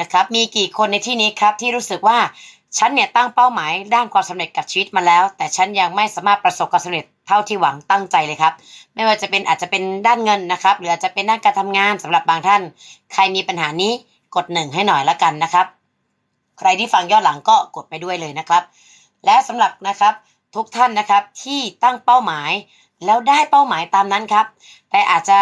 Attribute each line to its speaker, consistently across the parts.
Speaker 1: นะครับ มีกี่คนในที่นี้ครับที่รู้สึกว่าฉันเนี่ยตั้งเป้าหมายด้านความสำเร็จกับชีวิตมาแล้ว แต่ฉันยังไม่สามารถประสบความสำเร็จเท่าที่หวังตั้งใจเลยครับ ไม่ว่าจะเป็นอาจจะเป็นด้านเงินนะครับ หรืออาจจะเป็นด้านการทำงานสำหรับบางท่าน ใครมีปัญหานี้กดหนึ่งให้หน่อยละกันนะครับ ใครที่ฟังย้อนหลังก็กดไปด้วยเลยนะครับ และสำหรับนะครับทุกท่านนะครับที่ตั้งเป้าหมายแล้วได้เป้าหมายตามนั้นครับ แต่อาจจะ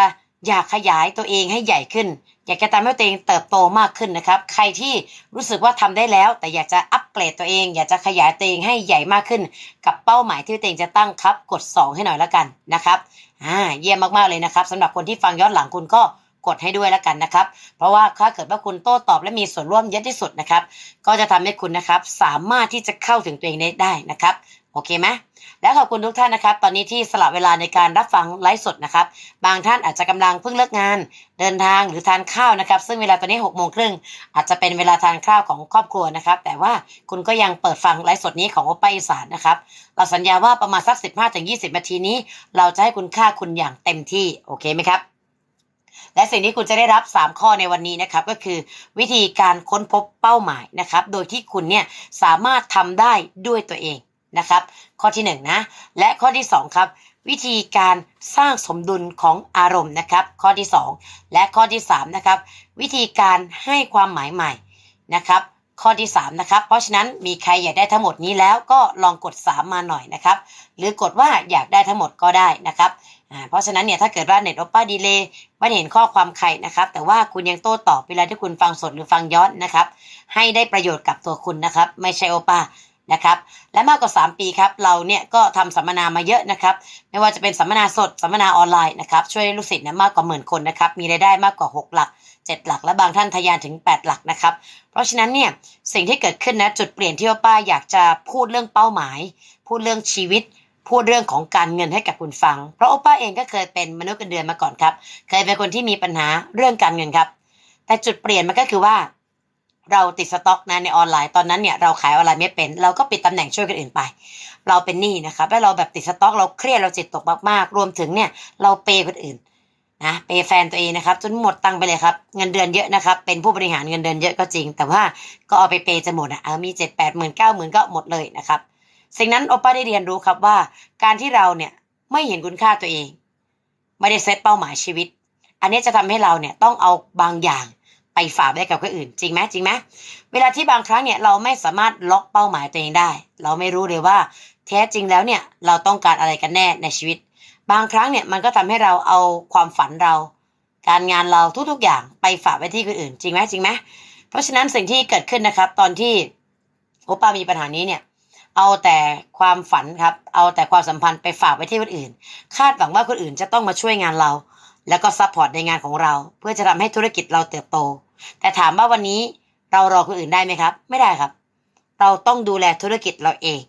Speaker 1: อยากขยายตัวเองให้ใหญ่ขึ้น อยากจะทำให้ตัวเองเติบโตมากขึ้นนะครับ ใครที่รู้สึกว่าทำได้แล้ว แต่อยากจะอัปเกรดตัวเอง อยากจะขยายตัวเองให้ใหญ่มากขึ้น กับเป้าหมายที่ตัวเองจะตั้งครับ กด 2 ให้หน่อยแล้วกันนะครับอ่าเยี่ยมมากๆเลยนะครับสำหรับคนที่ฟังย้อนหลังคุณก็กดให้ด้วยแล้วกันนะครับ เพราะว่าถ้าเกิดว่าคุณโต้ตอบและมีส่วนร่วมเยอะที่สุดนะครับ ก็จะทำให้คุณนะครับ สามารถที่จะเข้าถึงตัวเองได้ได้นะครับ โอเคไหมและขอบคุณทุกท่านนะครับ ตอนนี้ที่สละเวลาในการรับฟังไลฟ์สดนะครับ บางท่านอาจจะกำลังเพิ่งเลิกงาน เดินทางหรือทานข้าวนะครับ ซึ่งเวลาตอนนี้6กโมงครึ่งอาจจะเป็นเวลาทานข้าวของครอบครัวนะครับ แต่ว่าคุณก็ยังเปิดฟังไลฟ์สดนี้ของโอปป้าอีสานนะครับ เราสัญญาว่าประมาณสัก 15-20 นาทีนี้ เราจะให้คุณค่าคุณอย่างเต็มที่ โอเคไหมครับและสิ่งที่คุณจะได้รับ 3 ข้อในวันนี้นะครับก็คือวิธีการค้นพบเป้าหมายนะครับ โดยที่คุณเนี่ยสามารถทำได้ด้วยตัวเอง นะครับ ข้อที่1นงนะและข้อที่ 2 ครับ วิธีการสร้างสมดุลของอารมณ์นะครับ ข้อที่ 2 และข้อที่3นะครับวิธีการให้ความหมายใหม่นะครับข้อที่ 3 นะครับ เพราะฉะนั้นมีใครอยากได้ทั้งหมดนี้แล้วก็ลองกด 3 มาหน่อยนะครับ หรือกดว่าอยากได้ทั้งหมดก็ได้นะครับเพราะฉะนั้นเนี่ยถ้าเกิดว่าเน็ตโอป้าดีเลย์ไม่เห็นข้อความใครนะครับ แต่ว่าคุณยังโต้ตอบเวลาที่คุณฟังสดหรือฟังย้อนนะครับ ให้ได้ประโยชน์กับตัวคุณนะครับ ไม่ใช่โอป้า นะครับ และมากกว่า 3 ปีครับเราเนี่ยก็ทำสัมมนามาเยอะนะครับ ไม่ว่าจะเป็นสัมมนาสดสัมมนาออนไลน์นะครับช่วยลูกศิษย์นะมากกว่าหมื่นคนนะครับมีรายได้มากกว่า 6 หลัก 7 หลัก และบางท่านทะยานถึง 8 หลักนะครับ เพราะฉะนั้นเนี่ยสิ่งที่เกิดขึ้นนะจุดเปลี่ยนที่โอป้าอยากจะพูดเรื่องเป้าหมาย พูดเรื่องชีวิตพูดเรื่องของการเงินให้กับคุณฟัง เพราะโอป้าเองก็เคยเป็นมนุษย์เงินเดือนมาก่อนครับ เคยเป็นคนที่มีปัญหาเรื่องการเงินครับ แต่จุดเปลี่ยนมันก็คือว่า เราติดสต็อกนะในออนไลน์ตอนนั้นเนี่ยเราขายออนไลน์ไม่เป็น เราก็ปิดตำแหน่งช่วยคนอื่นไป เราเป็นหนี้นะครับแล้วเราแบบติดสต็อก เราเครียดเราจิตตกมากๆ รวมถึงเนี่ยเราเปย์คนอื่นนะเปย์แฟนตัวเองนะครับจนหมดตังไปเลยครับเงินเดือนเยอะนะครับเป็นผู้บริหารเงินเดือนเยอะก็จริง แต่ว่าก็เอาไปเปย์จะหมดอะเออมีเจ็ดแปดหมื่นเก้าหมื่นก็หมดเลยนะครับสิ่งนั้นโอป้าได้เรียนรู้ครับว่า การที่เราเนี่ยไม่เห็นคุณค่าตัวเอง ไม่ได้เซตเป้าหมายชีวิต อันนี้จะทำให้เราเนี่ยต้องเอาบางอย่าง ไปฝากไว้กับคนอื่น จริงไหมจริงไหมเวลาที่บางครั้งเนี่ยเราไม่สามารถล็อกเป้าหมายตัวเองได้ เราไม่รู้เลยว่า แท้จริงแล้วเนี่ยเราต้องการอะไรกันแน่ในชีวิต บางครั้งเนี่ยมันก็ทำให้เราเอาความฝันเรา การงานเราทุกๆอย่างไปฝากไว้ที่คนอื่น จริงไหมจริงไหมเพราะฉะนั้นสิ่งที่เกิดขึ้นนะครับ ตอนที่โอปามีปัญหานี้เนี่ยเอาแต่ความฝันครับ เอาแต่ความสัมพันธ์ไปฝากไว้ที่คนอื่น คาดหวังว่าคนอื่นจะต้องมาช่วยงานเรา แล้วก็ซัพพอร์ตในงานของเรา เพื่อจะทำให้ธุรกิจเราเติบโต แต่ถามว่าวันนี้เรารอคนอื่นได้ไหมครับ ไม่ได้ครับ เราต้องดูแลธุรกิจเราเอง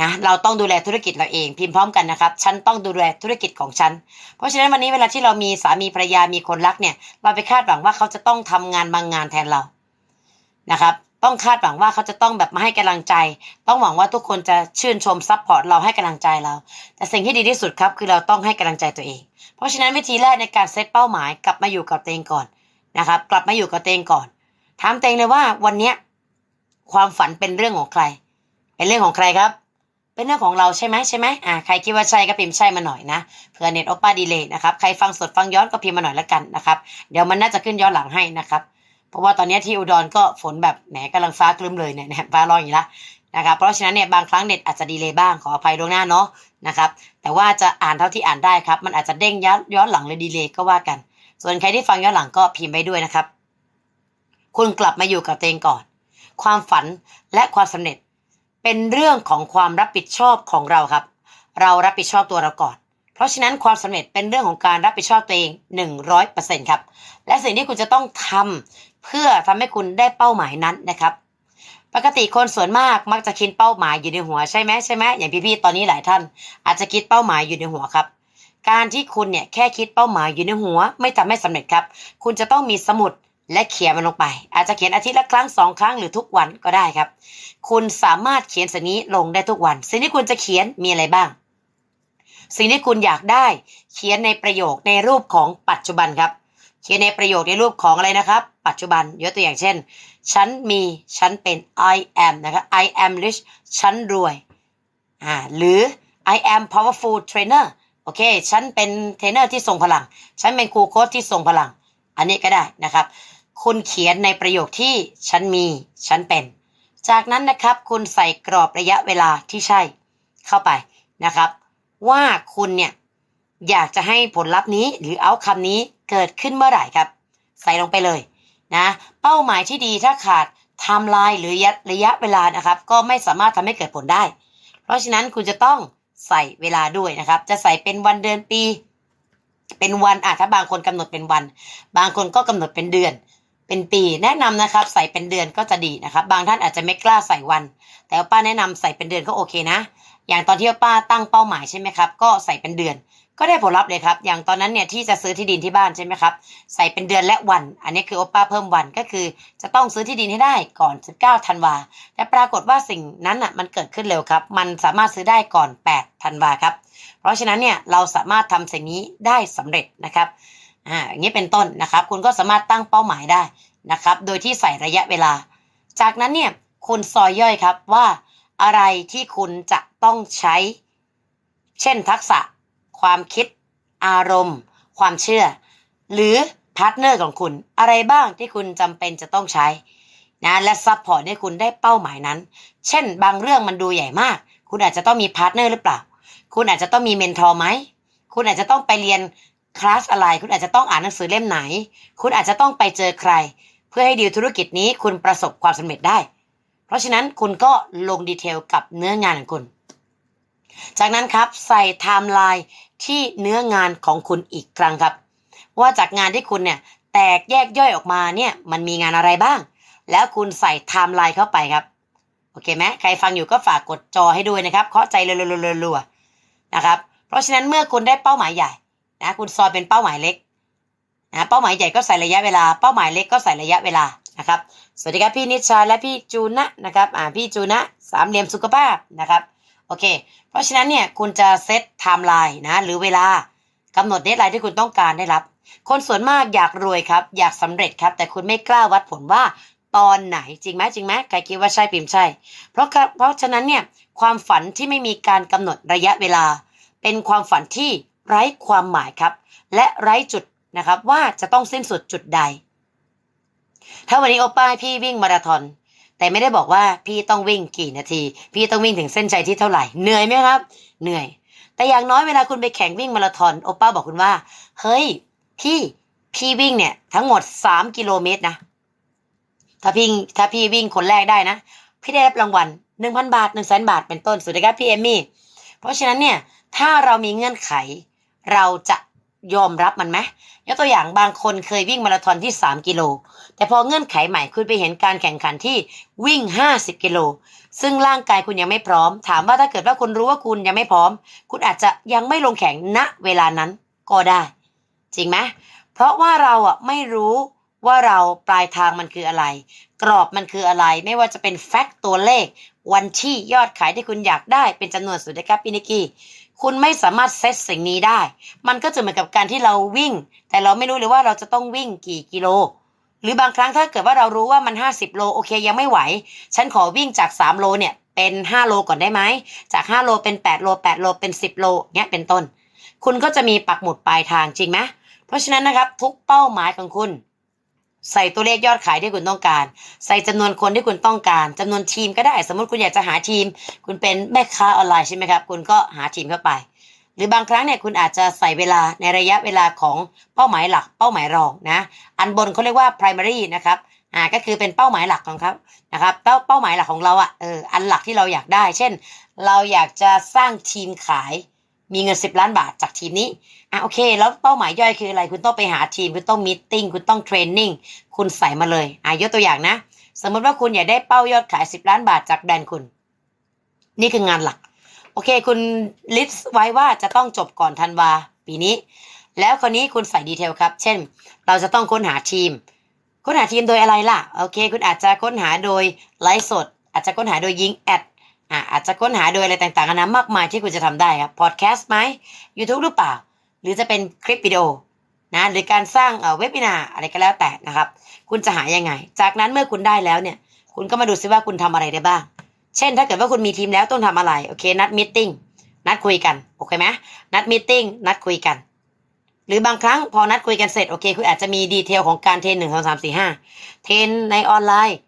Speaker 1: นะเราต้องดูแลธุรกิจเราเอง พิมพ์พร้อมกันนะครับ ฉันต้องดูแลธุรกิจของฉัน เพราะฉะนั้นวันนี้เวลาที่เรามีสามีภรรยามีคนรักเนี่ย เราไปคาดหวังว่าเขาจะต้องทำงานบางงานแทนเรานะครับ ต้องคาดหวังว่าเขาจะต้องแบบมาให้กำลังใจ ต้องหวังว่าทุกคนจะชื่นชมซัพพอร์ตเราให้กำลังใจเรา แต่สิ่งที่ดีที่สุดครับคือเราต้องให้กำลังใจตัวเอง เพราะฉะนั้นวิธีแรกในการเซตเป้าหมายกลับมาอยู่กับตัวเองก่อน นะครับ กลับมาอยู่กับเองก่อน ถามเองเลยว่าวันเนี้ยความฝันเป็นเรื่องของใคร เป็นเรื่องของใครครับ เป็นเรื่องของเราใช่ไหมใช่ไหมอ่าใครคิดว่าใช่ก็พิมพ์ใช่มาหน่อยนะเผื่อเน็ตโอป้าดีเลยนะครับใครฟังสดฟังย้อนก็พิมพ์มาหน่อยละกันนะครับ เดี๋ยวมันน่าจะขึ้นย้อนหลังให้นะครับเพราะว่าตอนนี้ที่อุดรก็ฝนแบบแหมกำลังฟ้าคลึ้มเลยเนี่ยนะฟ้าร้องอย่างนี้ละนะครับเพราะฉะนั้นเนี่ยบางครั้งเน็ตอาจจะดีเลยบ้างขออภัยล่วงหน้าเนาะนะครับแต่ว่าจะอ่านเท่าที่อ่านได้ครับ มันอาจจะเด้งย้อนย้อนหลังเลยดีเลยก็ว่ากัน ส่วนใครที่ฟังย้อนหลังก็พิมพ์ไปด้วยนะครับ คุณกลับมาอยู่กับตัวเองก่อน ความฝันและความสำเร็จ เป็นเรื่องของความรับผิดชอบของเราครับ เรารับผิดชอบตัวเราก่อน เพราะฉะนั้นความสำเร็จเป็นเรื่องของการรับผิดชอบตัวเอง 100%ครับ และสิ่งที่คุณจะต้องทำเพื่อทำให้คุณได้เป้าหมายนั้นนะครับปกติคนส่วนมากมักจะคิดเป้าหมายอยู่ในหัวใช่ไหมใช่ไหมอย่างพี่ๆตอนนี้หลายท่าน อาจจะคิดเป้าหมายอยู่ในหัวครับ การที่คุณเนี่ยแค่คิดเป้าหมายอยู่ในหัว ไม่ทำให้สำเร็จครับ คุณจะต้องมีสมุดและเขียนมันลงไป อาจจะเขียนอาทิตย์ละครั้งสองครั้งหรือทุกวันก็ได้ครับ คุณสามารถเขียนสิ่งนี้ลงได้ทุกวัน สิ่งที่คุณจะเขียนมีอะไรบ้าง สิ่งที่คุณอยากได้ เขียนในประโยคในรูปของปัจจุบันครับ เขียนในประโยคในรูปของอะไรนะครับ ปัจจุบันยกตัวอย่างเช่น ฉันมีฉันเป็น I am นะครับ I am rich ฉันรวยอ่าหรือ I am powerful trainer อเค ฉันเป็นเทรนเนอร์ที่ทรงพลัง ฉันเป็นครูโค้ชที่ทรงพลัง อันนี้ก็ได้นะครับ คุณเขียนในประโยคที่ฉันมี ฉันเป็น จากนั้นนะครับ คุณใส่กรอบระยะเวลาที่ใช่ เข้าไปนะครับ ว่าคุณเนี่ยอยากจะให้ผลลัพธ์นี้หรือเอาคำนี้เกิดขึ้นเมื่อไหร่ครับ ใส่ลงไปเลยนะ เป้าหมายที่ดีถ้าขาดไทม์ไลน์หรือระยะเวลานะครับ ก็ไม่สามารถทำให้เกิดผลได้ เพราะฉะนั้นคุณจะต้อง ใส่เวลาด้วยนะครับ จะใส่เป็นวันเดือนปี เป็นวันอะถ้าบางคนกำหนดเป็นวัน บางคนก็กำหนดเป็นเดือน เป็นปีแนะนำนะครับ ใส่เป็นเดือนก็จะดีนะครับ บางท่านอาจจะไม่กล้าใส่วัน แต่ป้าแนะนำใส่เป็นเดือนก็โอเคนะ อย่างตอนที่ป้าตั้งเป้าหมายใช่ไหมครับ ก็ใส่เป็นเดือน ก็ได้ผลลัพธ์เลยครับ อย่างตอนนั้นเนี่ยที่จะซื้อที่ดินที่บ้านใช่ไหมครับ ใส่เป็นเดือนและวัน อันนี้คือโอป้าเพิ่มวันก็คือ จะต้องซื้อที่ดินให้ได้ก่อน 19ธันวาแต่ปรากฏว่าสิ่งนั้นอะมันเกิดขึ้นเร็วครับ มันสามารถซื้อได้ก่อน8ธันวาครับ เพราะฉะนั้นเนี่ยเราสามารถทำสิ่งนี้ได้สำเร็จนะครับ อ่า อย่างนี้เป็นต้นนะครับ คุณก็สามารถตั้งเป้าหมายได้นะครับ โดยที่ใส่ระยะเวลา จากนั้นเนี่ยคุณซอยย่อยครับว่าอะไรที่คุณจะต้องใช้ เช่นทักษะ ความคิด อารมณ์ ความเชื่อ หรือพาร์ทเนอร์ของคุณ อะไรบ้างที่คุณจำเป็นจะต้องใช้นะและซัพพอร์ตให้คุณได้เป้าหมายนั้น เช่น บางเรื่องมันดูใหญ่มาก คุณอาจจะต้องมีพาร์ทเนอร์หรือเปล่า คุณอาจจะต้องมีเมนทอร์ไหม คุณอาจจะต้องไปเรียนคลาสอะไร คุณอาจจะต้องอ่านหนังสือเล่มไหน คุณอาจจะต้องไปเจอใคร เพื่อให้ดีลธุรกิจนี้คุณประสบความสำเร็จได้ เพราะฉะนั้นคุณก็ลงดีเทลกับเนื้องานของคุณ จากนั้นครับใส่ไทม์ไลน์ ที่เนื้องานของคุณอีกครั้งครับ ว่าจากงานที่คุณเนี่ยแตกแยกย่อยออกมาเนี่ยมันมีงานอะไรบ้าง แล้วคุณใส่ไทม์ไลน์เข้าไปครับโอเคไหมใครฟังอยู่ก็ฝากกดจอให้ด้วยนะครับเคาะใจรัวๆๆๆนะครับเพราะฉะนั้นเมื่อคุณได้เป้าหมายใหญ่นะคุณซอยเป็นเป้าหมายเล็กนะเป้าหมายใหญ่ก็ใส่ระยะเวลา เป้าหมายเล็กก็ใส่ระยะเวลานะครับสวัสดีครับพี่นิชาและพี่จูนะนะครับอ่าพี่จูนะสามเหลี่ยมสุขภาพนะครับ โอเค เพราะฉะนั้นเนี่ยคุณจะเซตไทม์ไลน์นะหรือเวลากำหนดเดทไลน์ที่คุณต้องการได้รับ คนส่วนมากอยากรวยครับ อยากสำเร็จครับ แต่คุณไม่กล้าวัดผลว่าตอนไหนจริงไหมจริงไหมใครคิดว่าใช่พิมพ์ใช่ เพราะเพราะฉะนั้นเนี่ยความฝันที่ไม่มีการกำหนดระยะเวลา เป็นความฝันที่ไร้ความหมายครับ และไร้จุดนะครับว่าจะต้องสิ้นสุดจุดใด ถ้าวันนี้โอป้าให้พี่วิ่งมาราธอน แต่ไม่ได้บอกว่าพี่ต้องวิ่งกี่นาที พี่ต้องวิ่งถึงเส้นชัยที่เท่าไหร่เหนื่อยไหมครับ เหนื่อย แต่อย่างน้อยเวลาคุณไปแข่งวิ่งมาราธอนโอป้าบอกคุณว่า เฮ้ย พี่พี่วิ่งเนี่ย ทั้งหมดสามกิโลเมตรนะถ้าพี่ถ้าพี่วิ่งคนแรกได้นะ พี่ได้รับรางวัลหนึ่งพันบาทหนึ่งแสนบาทเป็นต้นสุดนะครับพี่เอมมี่เพราะฉะนั้นเนี่ยถ้าเรามีเงื่อนไข เราจะ ยอมรับมันไหมยกตัวอย่างบางคนเคยวิ่งมาราธอนที่ 3 กิโล แต่พอเงื่อนไขใหม่คุณไปเห็นการแข่งขันที่วิ่ง 50 กิโล ซึ่งร่างกายคุณยังไม่พร้อม ถามว่าถ้าเกิดว่าคุณรู้ว่าคุณยังไม่พร้อม คุณอาจจะยังไม่ลงแข่งณเวลานั้นก็ได้ จริงไหมเพราะว่าเราอะไม่รู้ว่าเราปลายทางมันคืออะไร กรอบมันคืออะไร ไม่ว่าจะเป็นแฟกต์ตัวเลข วันที่ยอดขายที่คุณอยากได้เป็นจำนวนสุดนะครับพี่นิกกี้ คุณไม่สามารถเซตสิ่งนี้ได้ มันก็จะเหมือนกับการที่เราวิ่ง แต่เราไม่รู้เลยว่าเราจะต้องวิ่งกี่กิโล หรือบางครั้งถ้าเกิดว่าเรารู้ว่ามัน 50 โลโอเคยังไม่ไหว ฉันขอวิ่งจาก 3 โลเนี่ยเป็น 5 โลก่อนได้ไหม จาก 5 โลเป็น 8 โล 8 โลเป็น 10 โลเนี้ยเป็นต้น คุณก็จะมีปักหมุดปลายทางจริงไหมเพราะฉะนั้นนะครับทุกเป้าหมายของคุณ ใส่ตัวเลขยอดขายที่คุณต้องการ ใส่จำนวนคนที่คุณต้องการจำนวนทีมก็ได้ สมมติคุณอยากจะหาทีม คุณเป็นแม่ค้าออนไลน์ใช่ไหมครับ คุณก็หาทีมเข้าไป หรือบางครั้งเนี่ยคุณอาจจะใส่เวลาในระยะเวลาของเป้าหมายหลัก เป้าหมายรองนะ อันบนเขาเรียกว่า primary นะครับอ่าก็คือเป็นเป้าหมายหลักของเขานะครับเป้าเป้าหมายหลักของเราอะ่ะเอออันหลักที่เราอยากได้ เช่น เราอยากจะสร้างทีมขาย มีเงิน 10 ล้านบาทจากทีมนี้อะโอเค แล้วเป้าหมายย่อยคืออะไร คุณต้องไปหาทีม คุณต้องมีติ้งคุณต้องเทรนนิ่งคุณใส่มาเลยอะยกตัวอย่างนะ สมมติว่าคุณอยากได้เป้ายอดขาย 10 ล้านบาทจากแบรนด์คุณ นี่คืองานหลัก โอเค คุณลิสต์ไว้ว่าจะต้องจบก่อนธันวาปีนี้ แล้วคราวนี้คุณใส่ดีเทลครับ เช่น เราจะต้องค้นหาทีม ค้นหาทีมโดยอะไรล่ะ โอเค คุณอาจจะค้นหาโดยไลฟ์สด อาจจะค้นหาโดยยิงแอด อ่าอาจจะค้นหาโดยอะไรต่างๆนานามากมายที่คุณจะทำได้ครับพอดแคสต์ไหม YouTube หรือเปล่า หรือจะเป็นคลิปวิดีโอนะหรือการสร้างเว็บินาอะไรก็แล้วแต่นะครับ คุณจะหายังไง จากนั้นเมื่อคุณได้แล้วเนี่ย คุณก็มาดูซิว่าคุณทำอะไรได้บ้าง เช่น ถ้าเกิดว่าคุณมีทีมแล้วต้องทำอะไรโอเค นัดมิทติ้งนัดคุยกันโอเคไหมนัดมิทติ้งนัดคุยกัน หรือบางครั้งพอนัดคุยกันเสร็จโอเค คุณอาจจะมีดีเทลของการเทรนหนึ่งสองสามสี่ห้าเทรนในออนไลน์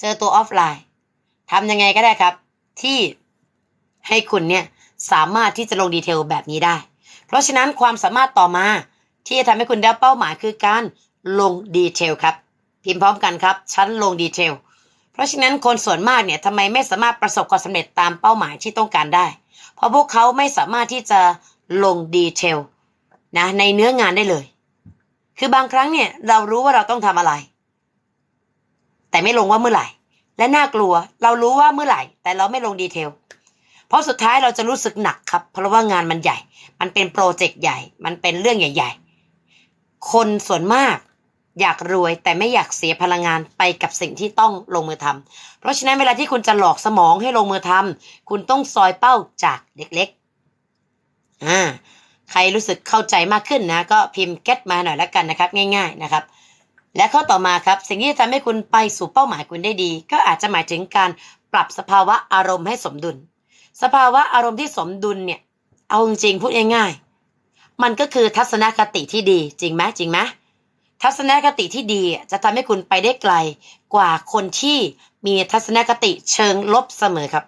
Speaker 1: เจอตัวออฟไลน์ทำยังไงก็ได้ครับ ที่ให้คุณเนี่ยสามารถที่จะลงดีเทลแบบนี้ได้ เพราะฉะนั้นความสามารถต่อมาที่จะทำให้คุณได้เป้าหมายคือการลงดีเทลครับ พิมพ์พร้อมกันครับฉันลงดีเทล เพราะฉะนั้นคนส่วนมากเนี่ยทำไมไม่สามารถประสบความสำเร็จตามเป้าหมายที่ต้องการได้ เพราะพวกเขาไม่สามารถที่จะลงดีเทลนะในเนื้องานได้เลย คือบางครั้งเนี่ยเรารู้ว่าเราต้องทำอะไร แต่ไม่ลงว่าเมื่อไหร่ และน่ากลัว เรารู้ว่าเมื่อไหร่ แต่เราไม่ลงดีเทล เพราะสุดท้ายเราจะรู้สึกหนักครับ เพราะว่างานมันใหญ่ มันเป็นโปรเจกต์ใหญ่ มันเป็นเรื่องใหญ่ ๆ คนส่วนมากอยากรวยแต่ไม่อยากเสียพลังงานไปกับสิ่งที่ต้องลงมือทำเพราะฉะนั้นเวลาที่คุณจะหลอกสมองให้ลงมือทำคุณต้องซอยเป้าจากเล็กๆอ่าใครรู้สึกเข้าใจมากขึ้นนะ ก็พิมพ์ get มาหน่อยแล้วกันนะครับ ง่าย ๆนะครับ และข้อต่อมาครับ สิ่งที่จะทำให้คุณไปสู่เป้าหมายคุณได้ดี ก็อาจจะหมายถึงการปรับสภาวะอารมณ์ให้สมดุล สภาวะอารมณ์ที่สมดุลเนี่ยเอาจริงพูดง่ายๆมันก็คือทัศนคติที่ดีจริงไหมจริงไหมทัศนคติที่ดีจะทำให้คุณไปได้ไกลกว่าคนที่มีทัศนคติเชิงลบเสมอครับ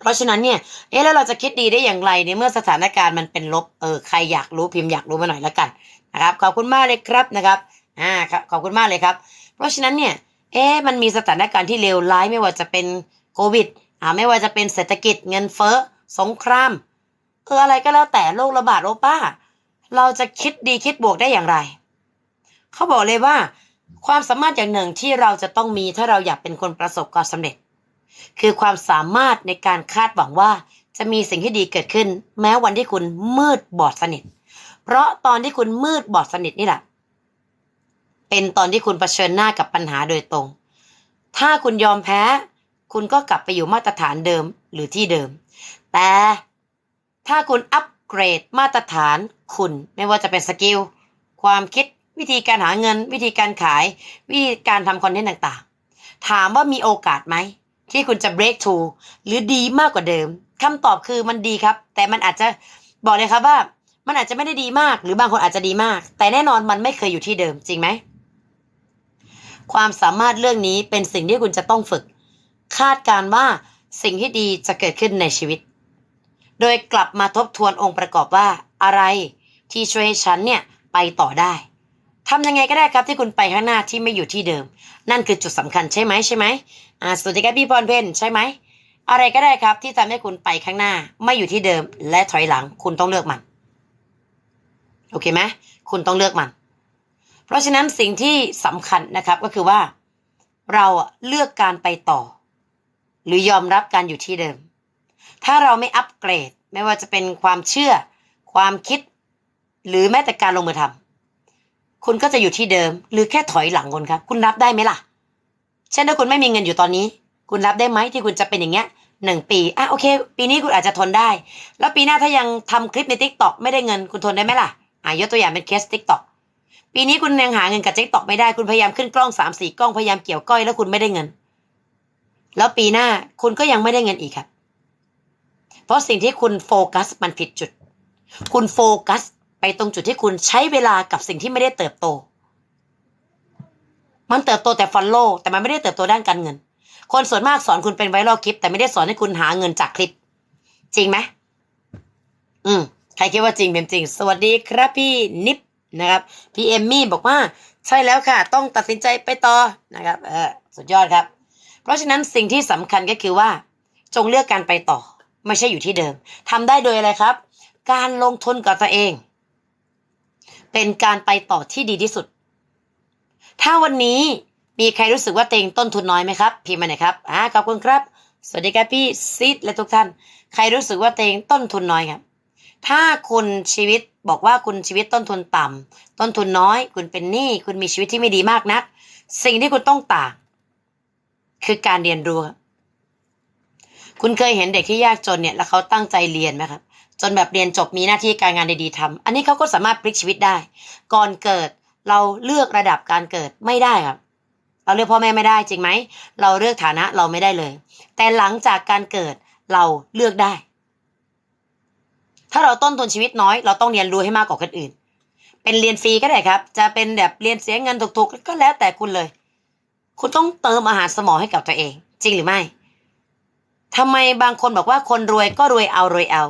Speaker 1: เพราะฉะนั้นเนี่ย เอ๊ะแล้วเราจะคิดดีได้อย่างไรในเมื่อสถานการณ์มันเป็นลบ เออใครอยากรู้พิมพ์อยากรู้มาหน่อยแล้วกัน นะครับขอบคุณมากเลยครับนะครับอ่าครับขอบคุณมากเลยครับ เพราะฉะนั้นเนี่ยเอ๊ะมันมีสถานการณ์ที่เลวร้ายไม่ว่าจะเป็นโควิดอ่าไม่ว่าจะเป็นเศรษฐกิจเงินเฟ้อสงครามเอออะไรก็แล้วแต่โรคระบาดโอป้า เราจะคิดดีคิดบวกได้อย่างไร เขาบอกเลยว่า ความสามารถอย่างหนึ่งที่เราจะต้องมีถ้าเราอยากเป็นคนประสบความสำเร็จ คือความสามารถในการคาดหวังว่าจะมีสิ่งที่ดีเกิดขึ้น แม้วันที่คุณมืดบอดสนิท เพราะตอนที่คุณมืดบอดสนิทนี่แหละ เป็นตอนที่คุณเผชิญหน้ากับปัญหาโดยตรง ถ้าคุณยอมแพ้ คุณก็กลับไปอยู่มาตรฐานเดิมหรือที่เดิม แต่ถ้าคุณอัปเกรดมาตรฐานคุณไม่ว่าจะเป็นสกิลความคิดวิธีการหาเงิน วิธีการขาย วิธีการทำคอนเทนต์ต่างๆ ถามว่ามีโอกาสไหม ที่คุณจะ break through หรือดีมากกว่าเดิมคำตอบคือมันดีครับ แต่มันอาจจะบอกเลยครับว่า มันอาจจะไม่ได้ดีมาก หรือบางคนอาจจะดีมาก แต่แน่นอนมันไม่เคยอยู่ที่เดิมจริงไหม ความสามารถเรื่องนี้เป็นสิ่งที่คุณจะต้องฝึก คาดการว่าสิ่งที่ดีจะเกิดขึ้นในชีวิต โดยกลับมาทบทวนองค์ประกอบว่า อะไรที่ช่วยให้ฉันเนี่ยไปต่อได้ทำยังไงก็ได้ครับที่คุณไปข้างหน้าที่ไม่อยู่ที่เดิม นั่นคือจุดสำคัญใช่ไหมใช่ไหมอ่าสวัสดีครับพี่พรเพนใช่ไหมอะไรก็ได้ครับที่ทำให้คุณไปข้างหน้า ไม่อยู่ที่เดิม และถอยหลังคุณต้องเลือกมัน โอเคไหมคุณต้องเลือกมัน เพราะฉะนั้นสิ่งที่สำคัญนะครับก็คือว่า เราเลือกการไปต่อ หรือยอมรับการอยู่ที่เดิม ถ้าเราไม่อัปเกรด ไม่ว่าจะเป็นความเชื่อ ความคิด หรือแม้แต่การลงมือทำคุณก็จะอยู่ที่เดิม หรือแค่ถอยหลังคนครับ คุณรับได้ไหมล่ะ เช่นถ้าคุณไม่มีเงินอยู่ตอนนี้ คุณรับได้ไหมที่คุณจะเป็นอย่างเงี้ยหนึ่งปี อะโอเค ปีนี้คุณอาจจะทนได้ แล้วปีหน้าถ้ายังทำคลิปในทิกตอกไม่ได้เงินคุณทนได้ไหมล่ะ ยกตัวอย่างเป็นเคสทิกต็อกปีนี้คุณยังหาเงินกับทิกต็อกไม่ได้คุณพยายามขึ้นกล้องสามสี่กล้องพยายามเกี่ยวก้อยแล้วคุณไม่ได้เงิน แล้วปีหน้าคุณก็ยังไม่ได้เงินอีกครับ เพราะสิ่งที่คุณโฟกัสมันผิดจุด คุณโฟกัสไปตรงจุดที่คุณใช้เวลากับสิ่งที่ไม่ได้เติบโต มันเติบโตแต่ฟอลโล่แต่มันไม่ได้เติบโตด้านการเงิน คนส่วนมากสอนคุณเป็นไวรัลคลิป แต่ไม่ได้สอนให้คุณหาเงินจากคลิป จริงไหมอืม ครคิดว่าจริงเป็นจริง สวัสดีครับพี่นิปนะครับพี่เอมมี่บอกว่าใช่แล้วค่ะ ต้องตัดสินใจไปต่อนะครับเออสุดยอดครับ เพราะฉะนั้นสิ่งที่สำคัญก็คือว่า จงเลือกการไปต่อ ไม่ใช่อยู่ที่เดิมทำได้โดยอะไรครับ การลงทุนกับตัวเอง เป็นการไปต่อที่ดีที่สุด ถ้าวันนี้มีใครรู้สึกว่าเต็งต้นทุนน้อยไหมครับพิมพ์มาหน่อยครับอ่าขอบคุณครับ สวัสดีครับพี่ซิดและทุกท่าน ใครรู้สึกว่าเต็งต้นทุนน้อยครับ ถ้าคุณชีวิตบอกว่าคุณชีวิตต้นทุนต่ำต้นทุนน้อย คุณเป็นหนี้คุณมีชีวิตที่ไม่ดีมากนัก สิ่งที่คุณต้องต่าง คือการเรียนรู้ คุณเคยเห็นเด็กที่ยากจนเนี่ย แล้วเขาตั้งใจเรียนไหมครับจนแบบเรียนจบมีหน้าที่การงานดีๆทำอันนี้เขาก็สามารถพลิกชีวิตได้ ก่อนเกิดเราเลือกระดับการเกิดไม่ได้ครับ เราเลือกพ่อแม่ไม่ได้จริงไหม เราเลือกฐานะเราไม่ได้เลย แต่หลังจากการเกิดเราเลือกได้ ถ้าเราต้นทุนชีวิตน้อย เราต้องเรียนรู้ให้มากกว่าคนอื่น เป็นเรียนฟรีก็ได้ครับ จะเป็นแบบเรียนเสียเงินถูกๆ ก็แล้วแต่คุณเลย คุณต้องเติมอาหารสมองให้กับตัวเอง จริงหรือไม่ทำไมบางคนบอกว่าคนรวยก็รวยเอารวยเอา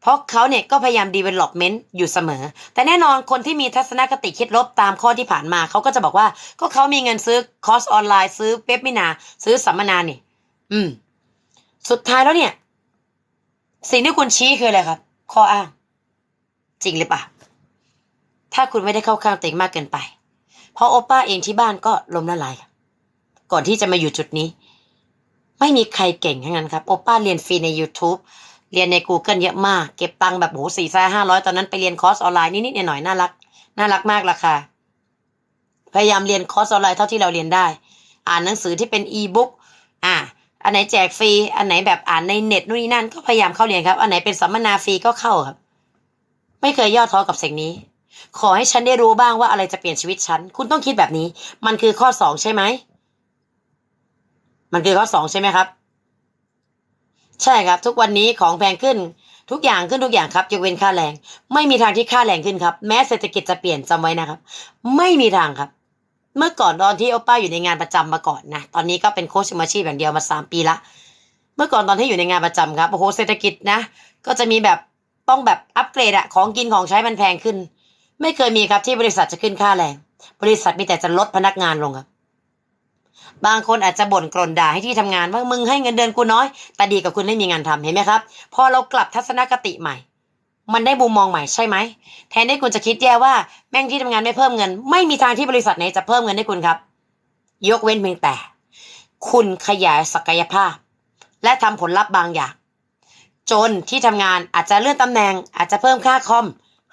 Speaker 1: เพราะเขาเนี่ยก็พยายาม development อยู่เสมอ แต่แน่นอนคนที่มีทัศนคติคิดลบตามข้อที่ผ่านมา เขาก็จะบอกว่า ก็เขามีเงินซื้อคอร์สออนไลน์ซื้อเว็บมินา ซื้อสัมมนาเนี่ยอืม สุดท้ายแล้วเนี่ย สิ่งที่คุณชี้คืออะไรครับ ข้ออ้าง จริงหรือเปล่า ถ้าคุณไม่ได้เข้าข้างตัวเองมากเกินไป เพราะโอป้าเองที่บ้านก็ล้มละลาย ก่อนที่จะมาอยู่จุดนี้ ไม่มีใครเก่งทั้งนั้นครับ โอป้าเรียนฟรีใน YouTube เรียนใน Google เยอะมาก เก็บตังค์แบบโหสี่แสนห้าร้อยตอนนั้นไปเรียนคอร์สออนไลน์นิดๆหน่อยๆน่ารัก น่ารักมากราคา พยายามเรียนคอร์สออนไลน์เท่าที่เราเรียนได้ อ่านหนังสือที่เป็นอีบุ๊กอ่า อันไหนแจกฟรี อันไหนแบบอ่านในเน็ตนู่นนี่นั่นก็พยายามเข้าเรียนครับ อันไหนเป็นสัมมนาฟรีก็เข้าครับ ไม่เคยย่อท้อกับสิ่งนี้ ขอให้ฉันได้รู้บ้างว่าอะไรจะเปลี่ยนชีวิตฉัน คุณต้องคิดแบบนี้ มันคือข้อสองใช่ไหม มันคือข้อสองใช่ไหมครับ ใช่ครับ ทุกวันนี้ของแพงขึ้น ทุกอย่างขึ้นทุกอย่างครับยกเว้นค่าแรง ไม่มีทางที่ค่าแรงขึ้นครับ แม้เศรษฐกิจจะเปลี่ยนจำไว้นะครับ ไม่มีทางครับ เมื่อก่อนตอนที่โอป้าอยู่ในงานประจำมาก่อนนะ ตอนนี้ก็เป็นโค้ชมืออาชีพอย่างเดียวมาสามปีละ เมื่อก่อนตอนที่อยู่ในงานประจำครับ โอ้โห เศรษฐกิจนะ ก็จะมีแบบต้องแบบอัปเกรดอะของกินของใช้มันแพงขึ้น ไม่เคยมีครับที่บริษัทจะขึ้นค่าแรง บริษัทมีแต่จะลดพนักงานลงครับ บางคนอาจจะบ่นกรนด่าให้ที่ทำงานว่ามึงให้เงินเดือนกูน้อย แต่ดีกับคุณไม่มีงานทำเห็นไหมครับ พอเรากลับทัศนคติใหม่ มันได้มุมมองใหม่ใช่ไหมแทนที่คุณจะคิดแย่ว่าแม่งที่ทำงานไม่เพิ่มเงิน ไม่มีทางที่บริษัทไหนจะเพิ่มเงินให้คุณครับ ยกเว้นเพียงแต่ คุณขยายศักยภาพ และทำผลลัพธ์บางอย่าง จนที่ทำงานอาจจะเลื่อนตำแหน่ง อาจจะเพิ่มค่าคอม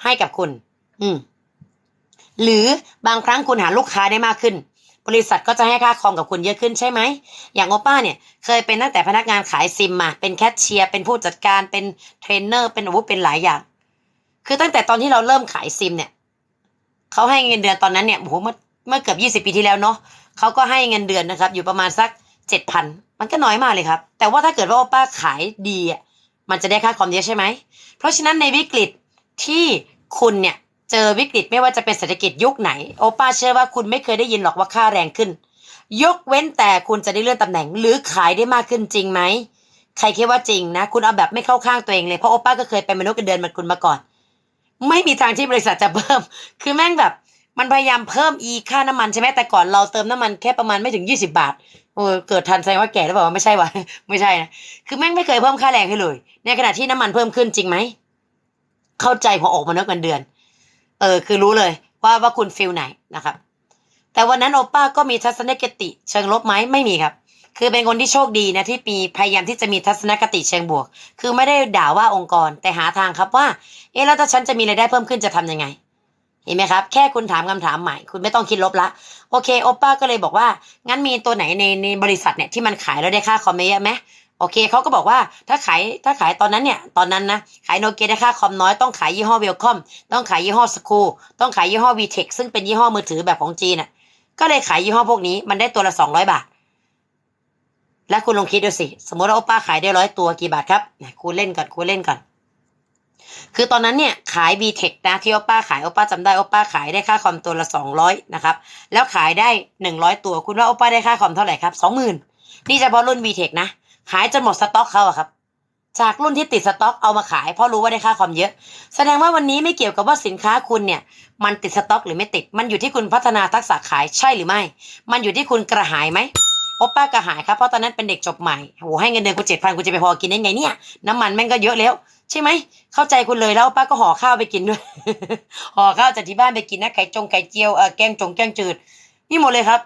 Speaker 1: ให้กับคุณ อืมหรือบางครั้งคุณหาลูกค้าได้มากขึ้น บริษัทก็จะให้ค่าคอมกับคุณเยอะขึ้นใช่ไหม อย่างโอป้าเนี่ย เคยเป็นตั้งแต่พนักงานขายซิมมา เป็นแคชเชียร์ เป็นผู้จัดการ เป็นเทรนเนอร์ เป็นอาวุธ เป็นหลายอย่าง คือตั้งแต่ตอนที่เราเริ่มขายซิมเนี่ยเขาให้เงินเดือนตอนนั้นเนี่ยโอ้โหเมื่อเมื่อเกือบยี่สิบปีที่แล้วเนาะเขาก็ให้เงินเดือนนะครับ อยู่ประมาณสักเจ็ดพันมันก็น้อยมากเลยครับ แต่ว่าถ้าเกิดว่าโอป้าขายดีอะมันจะได้ค่าคอมเยอะใช่ไหม เพราะฉะนั้นในวิกฤตที่คุณเนี่ยเจอวิกฤตไม่ว่าจะเป็นเศรษฐกิจยุคไหน โอป้าเชื่อว่าคุณไม่เคยได้ยินหรอกว่าค่าแรงขึ้น ยกเว้นแต่คุณจะได้เลื่อนตำแหน่ง หรือขายได้มากขึ้นจริงไหม ใครคิดว่าจริงนะ คุณเอาแบบไม่เข้าข้างตัวเองเลย เพราะโอป้าก็เคยเป็นมนุษย์เงินเดือนเหมือนคุณมาก่อน ไม่มีทางที่บริษัทจะเพิ่ม คือแม่งแบบ มันพยายามเพิ่มอีค่าน้ำมันใช่ไหมแต่ก่อนเราเติมน้ำมันแค่ประมาณไม่ถึงยี่สิบาทโอ้เกิดทันแสดงว่าแก่หรือเปล่าไม่ใช่วะไม่ใช่นะคือแม่งไม่เคยเพิ่มค่าแรงให้เลย ในขณะที่น้ำมันเพิ่มขึ้นจริงไหมเข้าใจพอออกมาเนกเงินเดือน เออ คือรู้เลยว่าว่าคุณฟิลไหนนะครับ แต่วันนั้นโอป้าก็มีทัศนคติเชิงลบไหมไม่มีครับ คือเป็นคนที่โชคดีนะที่มีพยายามที่จะมีทัศนคติเชิงบวก คือไม่ได้ด่าว่าองค์กรแต่หาทางครับว่า เอ๊ะแล้วถ้าฉันจะมีรายได้เพิ่มขึ้นจะทำยังไง เห็นไหมครับ แค่คุณถามคำถามใหม่ คุณไม่ต้องคิดลบละ โอเคโอป้าก็เลยบอกว่า งั้นมีตัวไหนในในบริษัทเนี่ยที่มันขายแล้วได้ค่าคอมเยอะไหมโอเคเขาก็บอกว่าถ้าขายถ้าขายตอนนั้นเนี่ยตอนนั้นนะขายโนเกียได้ค่าคอมน้อยต้องขายยี่ห้อเวลคอมต้องขายยี่ห้อสคูต้องขายยี่ห้อวีเทคซึ่งเป็นยี่ห้อมือถือแบบของจีนอะก็เลยขายยี่ห้อพวกนี้มันได้ตัวละสองร้อยบาท แล้วคุณลองคิดดูสิ สมมติว่าโอป้าขายได้ร้อยตัวกี่บาทครับคุณเล่นก่อนคุณเล่นก่อน คือตอนนั้นเนี่ยขาย b t e c h นะที่โอป้าขายโอป้าจำได้โอป้าขายได้ค่าคอมตัวละสองร้อยนะครับ แล้วขายได้หนึ่งร้อยตัว คุณว่าโอป้าได้ค่าคอมเท่าไหร่ครับสองหมื่นนี่เฉพาะรุ่น v t e c h นะ ขายจนหมดสต็อกเขาอะครับ จากรุ่นที่ติดสต็อกเอามาขายเพราะรู้ว่าได้ค่าคอมเยอะ แสดงว่าวันนี้ไม่เกี่ยวกับว่าสินค้าคุณเนี่ยมันติดสต็อกหรือไม่ติด มันอยู่ที่คุณพัฒนาทักษะขายใช่หรือไม่ มันอยู่ที่คุณกระหายไหม โอป้ากระหายครับเพราะตอนนั้นเป็นเด็กจบใหม่โหให้เงินเดือนกูเจ็ดพันกูจะไปพอกินได้ไงเนี่ย น้ำมันแม่งก็เยอะแล้ว ใช่ไหม เข้าใจคุณเลยแล้วป้าก็ห่อข้าวไปกินด้วย ห่อข้าวจากที่บ้านไปกินนะไก่จงไก่เจียวเออแกงจงแกงจืด นี่หมดเลยครับ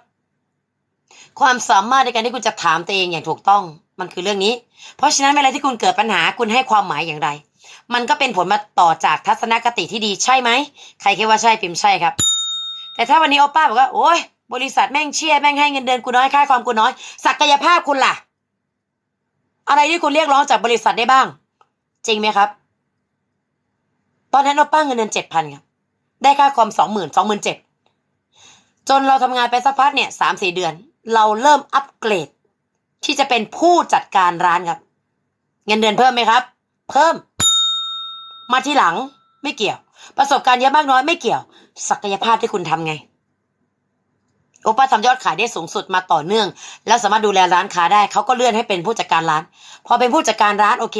Speaker 1: ความสามารถในการที่คุณจะถามตัวเองอย่างถูกต้องมันคือเรื่องนี้ เพราะฉะนั้นเวลาที่คุณเกิดปัญหาคุณให้ความหมายอย่างไร มันก็เป็นผลมาต่อจากทัศนคติที่ดีใช่ไหมใครคิดว่าใช่พิมพ์ใช่ครับ แต่ถ้าวันนี้โอป้าบอกว่าโอ้ย บริษัทแม่งเชี่ยแม่งให้เงินเดือนกูน้อยค่าความกูน้อย ศักยภาพคุณล่ะ อะไรที่คุณเรียกร้องจากบริษัทได้บ้าง จริงไหมครับ ตอนนั้นเราป้าเงินเดือนเจ็ดพันครับได้ค่าคอมสองหมื่นสองหมื่นเจ็ดจนเราทำงานไปสักพักเนี่ยสามสี่เดือน เราเริ่มอัปเกรด ที่จะเป็นผู้จัดการร้านครับ เงินเดือนเพิ่มไหมครับ เพิ่ม มาที่หลังไม่เกี่ยว ประสบการณ์เยอะมากน้อยไม่เกี่ยว ศักยภาพที่คุณทำไง โอป้าทำยอดขายได้สูงสุดมาต่อเนื่อง แล้วสามารถดูแลร้านค้าได้เขาก็เลื่อนให้เป็นผู้จัดการร้าน พอเป็นผู้จัดการร้านโอเค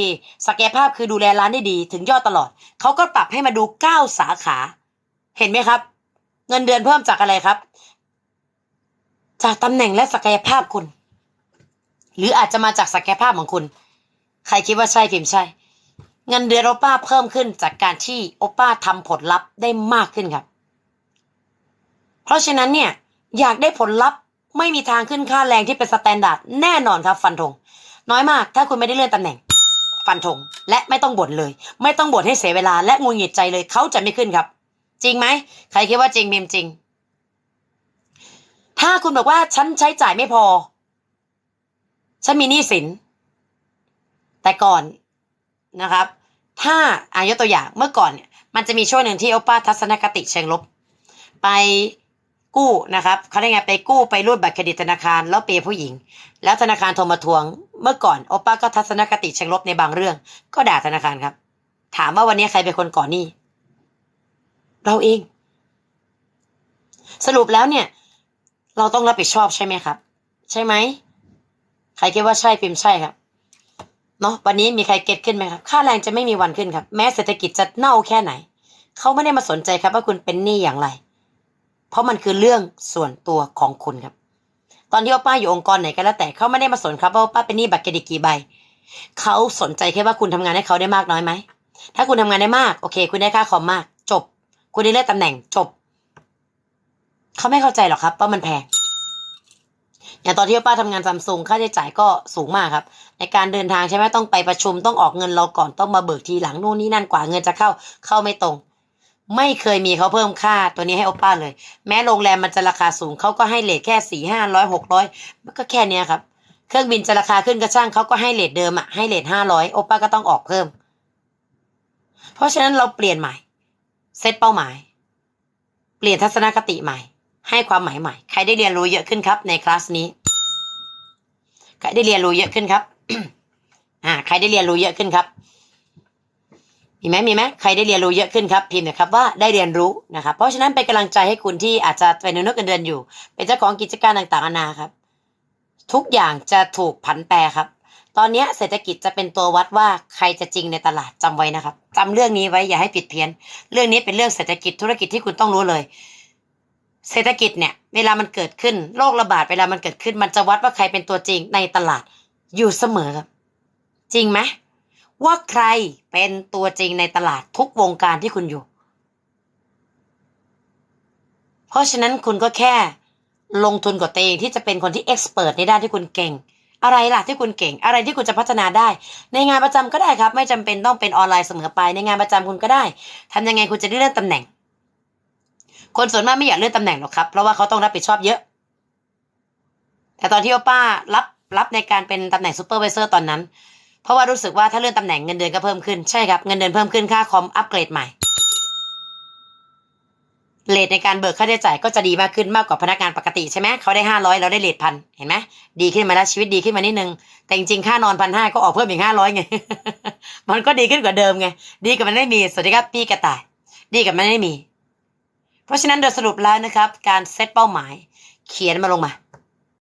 Speaker 1: ศักยภาพคือดูแลร้านได้ดี ถึงยอดตลอดเขาก็ปรับให้มาดูเก้าสาขา เห็นไหมครับ เงินเดือนเพิ่มจากอะไรครับ จากตำแหน่งและศักยภาพคุณ หรืออาจจะมาจากศักยภาพของคุณ ใครคิดว่าใช่พิมพ์ใช่ เงินเดือนโอป้าเพิ่มขึ้นจากการที่โอป้าทำผลลัพธ์ได้มากขึ้นครับ เพราะฉะนั้นเนี่ย อยากได้ผลลัพธ์ ไม่มีทางขึ้นค่าแรงที่เป็นสแตนดาร์ดแน่นอนครับ ฟันธงน้อยมากถ้าคุณไม่ได้เลื่อนตำแหน่ง ฟันธงและไม่ต้องบ่นเลย ไม่ต้องบ่นให้เสียเวลา และงุนหงิดใจเลยเขาจะไม่ขึ้นครับ จริงไหมใครคิดว่าจริงเมมจริง ถ้าคุณบอกว่าฉันใช้จ่ายไม่พอ ฉันมีหนี้สิน แต่ก่อนนะครับ ถ้าอายกตัวอย่างเมื่อก่อนเนี่ยมันจะมีช่วงหนึ่งที่โอป้าทัศนคติเชิงลบ ไป กู้นะครับเขาได้ไงไปกู้ไปรูดบัตรเครดิตธนาคารแล้วเปย์ผู้หญิง แล้วธนาคารโทรมาทวง เมื่อก่อนโอป้าก็ทัศนคติเชิงลบในบางเรื่อง ก็ด่าธนาคารครับ ถามว่าวันนี้ใครเป็นคนก่อนหนี้ เราเอง สรุปแล้วเนี่ย เราต้องรับผิดชอบใช่ไหมครับ ใช่ไหมใครคิดว่าใช่พิมพ์ใช่ครับเนาะวันนี้มีใครเก็ตขึ้นไหมครับ ค่าแรงจะไม่มีวันขึ้นครับ แม้เศรษฐกิจจะเน่าแค่ไหน เขาไม่ได้มาสนใจครับว่าคุณเป็นหนี้อย่างไร เพราะมันคือเรื่องส่วนตัวของคุณครับ ตอนที่ว่าป้าอยู่องค์กรไหนก็แล้วแต่เขาไม่ได้มาสนครับว่าป้าเป็นหนี้บัตรเครดิตกี่ใบเขาสนใจแค่ว่าคุณทำงานให้เขาได้มากน้อยไหมถ้าคุณทำงานได้มากโอเค คุณได้ค่าคอมมาก จบ คุณได้เลื่อนตำแหน่งจบเขาไม่เข้าใจหรอกครับว่ามันแพงอย่างตอนที่ป้าทำงานซัมซุงค่าใช้จ่ายก็สูงมากครับ ในการเดินทางใช่ไหมต้องไปประชุมต้องออกเงินเราก่อนต้องมาเบิกทีหลังนู่นนี่นั่นกว่าเงินจะเข้าเข้าไม่ตรง ไม่เคยมีเขาเพิ่มค่าตัวนี้ให้โอป้าเลย แม้โรงแรมมันจะราคาสูงเขาก็ให้เลทแค่สี่ห้าร้อยหกร้อยมันก็แค่เนี้ยครับ เครื่องบินจะราคาขึ้นก็ช่างเขาก็ให้เลทเดิมอะให้เลทห้าร้อยโอป้าก็ต้องออกเพิ่ม เพราะฉะนั้นเราเปลี่ยนใหม่ เซตเป้าหมาย เปลี่ยนทัศนคติใหม่ ให้ความหมายใหม่ ใครได้เรียนรู้เยอะขึ้นครับ ในคลาสนี้ ใครได้เรียนรู้เยอะขึ้นครับอ่าใครได้เรียนรู้เยอะขึ้นครับ มีไหมมีไหมใครได้เรียนรู้เยอะขึ้นครับพิมพ์นะครับว่าได้เรียนรู้นะครับเพราะฉะนั้นเป็นกำลังใจให้คุณที่อาจจะเป็นนกเงินเดือนอยู่ เป็นเจ้าของกิจการต่างๆนานาครับ ทุกอย่างจะถูกผันแปรครับ ตอนนี้เศรษฐกิจจะเป็นตัววัดว่าใครจะจริงในตลาดจำไว้นะครับจำเรื่องนี้ไว้อย่าให้ผิดเพี้ยน เรื่องนี้เป็นเรื่องเศรษฐกิจธุรกิจที่คุณต้องรู้เลย เศรษฐกิจเนี่ย เวลามันเกิดขึ้นโรคระบาดเวลามันเกิดขึ้น มันจะวัดว่าใครเป็นตัวจริงในตลาดอยู่เสมอครับ จริงไหม ว่าใครเป็นตัวจริงในตลาดทุกวงการที่คุณอยู่ เพราะฉะนั้นคุณก็แค่ลงทุนกับตัวเองที่จะเป็นคนที่เอ็กซ์เพรสในด้านที่คุณเก่ง อะไรล่ะที่คุณเก่ง อะไรที่คุณจะพัฒนาได้ ในงานประจำก็ได้ครับ ไม่จำเป็นต้องเป็นออนไลน์เสมอไป ในงานประจำคุณก็ได้ทำยังไงคุณจะได้เลื่อนตำแหน่ง คนส่วนมากไม่อยากเลื่อนตำแหน่งหรอกครับ เพราะว่าเขาต้องรับผิดชอบเยอะ แต่ตอนที่โอป้ารับรับในการเป็นตำแหน่งซูเปอร์ไวเซอร์ตอนนั้น เพราะว่ารู้สึกว่าถ้าเลื่อนตำแหน่งเงินเดือนก็เพิ่มขึ้นใช่ครับเงินเดือนเพิ่มขึ้นค่าคอมอัปเกรดใหม่เลทในการเบิกค่าใช้จ่ายก็จะดีมากขึ้นมากกว่าพนักงานปกติใช่ไหมเขาได้ห้าร้อยเราได้เลทพันเห็นไหมดีขึ้นมาแล้วชีวิตดีขึ้นมานิดนึง แต่จริงๆค่านอนพันห้าก็ออกเพิ่มอีกห้าร้อยไง มันก็ดีขึ้นกว่าเดิมไง ดีกว่ามันไม่มีสวัสดีครับพี่กระต่าย ดีกว่ามันไม่มี เพราะฉะนั้นโดยสรุปแล้วนะครับ การเซตเป้าหมาย เขียนมาลงมา